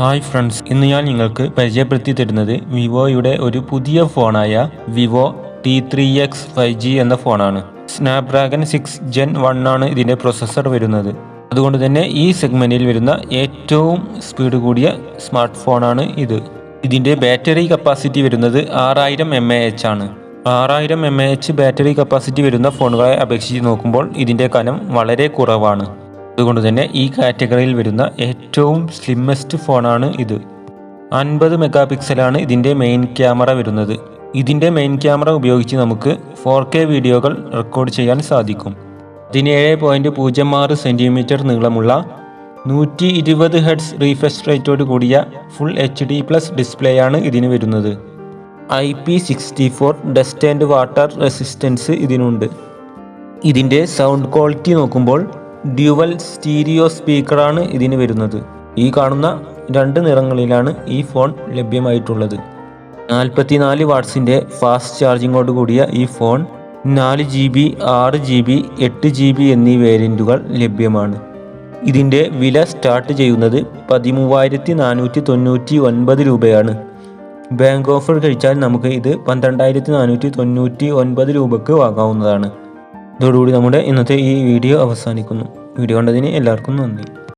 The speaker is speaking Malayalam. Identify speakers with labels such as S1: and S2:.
S1: ഹായ് ഫ്രണ്ട്സ് ഇന്ന് ഞാൻ നിങ്ങൾക്ക് പരിചയപ്പെടുത്തി തരുന്നത് വിവോയുടെ ഒരു പുതിയ ഫോണായ Vivo T three X five G എന്ന ഫോണാണ്. സ്നാപ്ഡ്രാഗൺ സിക്സ് ജെൻ വൺ ആണ് ഇതിന്റെ പ്രൊസസ്സർ വരുന്നത്. അതുകൊണ്ട് തന്നെ ഈ സെഗ്മെന്റിൽ വരുന്ന ഏറ്റവും സ്പീഡ് കൂടിയ സ്മാർട്ട് ഫോണാണ് ഇത്. ഇതിന്റെ ബാറ്ററി കപ്പാസിറ്റി വരുന്നത് ആറായിരം എം എ എച്ച് ആണ്. ആറായിരം M A H battery capacity വരുന്ന ഫോണുകളെ അപേക്ഷിച്ച് നോക്കുമ്പോൾ ഇതിന്റെ കനം വളരെ കുറവാണ്. അതുകൊണ്ട് തന്നെ ഈ കാറ്റഗറിയിൽ വരുന്ന ഏറ്റവും സ്ലിമ്മസ്റ്റ് ഫോണാണ് ഇത്. അൻപത് മെഗാ പിക്സലാണ് ഇതിന്റെ മെയിൻ ക്യാമറ വരുന്നത്. ഇതിന്റെ മെയിൻ ക്യാമറ ഉപയോഗിച്ച് നമുക്ക് ഫോർ കെ വീഡിയോകൾ റെക്കോർഡ് ചെയ്യാൻ സാധിക്കും. പതിനേഴ് പോയിന്റ് പൂജ്യം ആറ് സെന്റിമീറ്റർ നീളമുള്ള നൂറ്റി ഇരുപത് ഹെഡ്സ് റീഫ്രഷ് റേറ്റോട് കൂടിയ full H D plus display ആണ് ഇതിന് വരുന്നത്. I P sixty four dust and water resistance ഇതിനുണ്ട്. ഇതിന്റെ സൗണ്ട് ക്വാളിറ്റി നോക്കുമ്പോൾ ഡ്യുവൽ സ്റ്റീരിയോ സ്പീക്കറാണ് ഇതിന് വരുന്നത്. ഈ കാണുന്ന രണ്ട് നിറങ്ങളിലാണ് ഈ ഫോൺ ലഭ്യമായിട്ടുള്ളത്. നാൽപ്പത്തിനാല് വാട്ട്സിന്റെ ഫാസ്റ്റ് ചാർജിങ്ങോട് കൂടിയ ഈ ഫോൺ നാല് ജി ബി ആറ് ജി ബി എട്ട് ജി ബി എന്നീ വേരിയന്റുകൾ ലഭ്യമാണ്. ഇതിന്റെ വില സ്റ്റാർട്ട് ചെയ്യുന്നത് പതിമൂവായിരത്തി നാനൂറ്റി തൊണ്ണൂറ്റി ഒൻപത് രൂപയാണ്. ബാങ്ക് ഓഫർ കഴിച്ചാൽ നമുക്ക് ഇത് പന്ത്രണ്ടായിരത്തി നാനൂറ്റി തൊണ്ണൂറ്റി ഒൻപത് രൂപക്ക് വാങ്ങാവുന്നതാണ്. ഇതോടുകൂടി നമ്മുടെ ഇന്നത്തെ ഈ വീഡിയോ അവസാനിക്കുന്നു. വീഡിയോ കണ്ടതിന് എല്ലാവർക്കും നന്ദി.